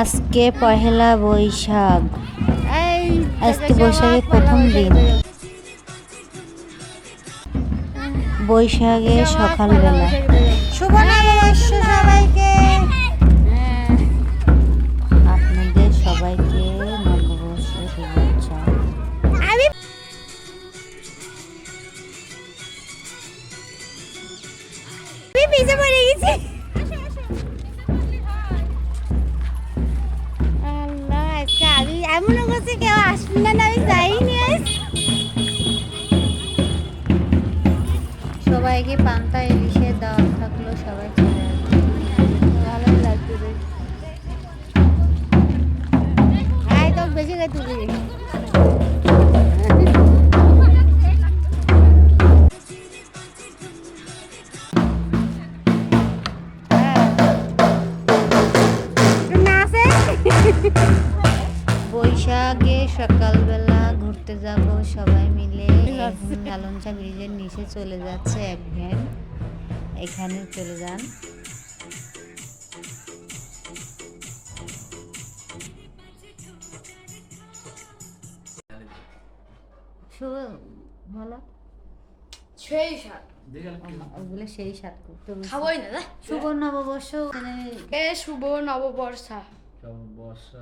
আজকে পহেলা বৈশাখ। আজকে বৈশাখের প্রথম দিন। বৈশাখে সকালবেলা। আপনাদের সবাইকে নববর্ষের শুভেচ্ছা। আমি পড়ে গেছি। এমনও করছে কেউ আসবে না আমি যাইনি সবাইকে পান্তা ইলিশে দাওয়াত থাকল সবাই চলে আসবে ভালো লাগছে রে আয় তো বেশি খাই তুলি। বৈশাখে সকালবেলা ঘুরতে যাব সবাই মিলে। লালনচা ব্রিজের নিচে চলে যাচ্ছে এক ভ্যান। এখানে চলে যান। শুভ বলো। সেই সাত ওগুলো সেই সাত খাবোই না শুভ নববর্ষ মানে শুভ নববর্ষা। বর্ষা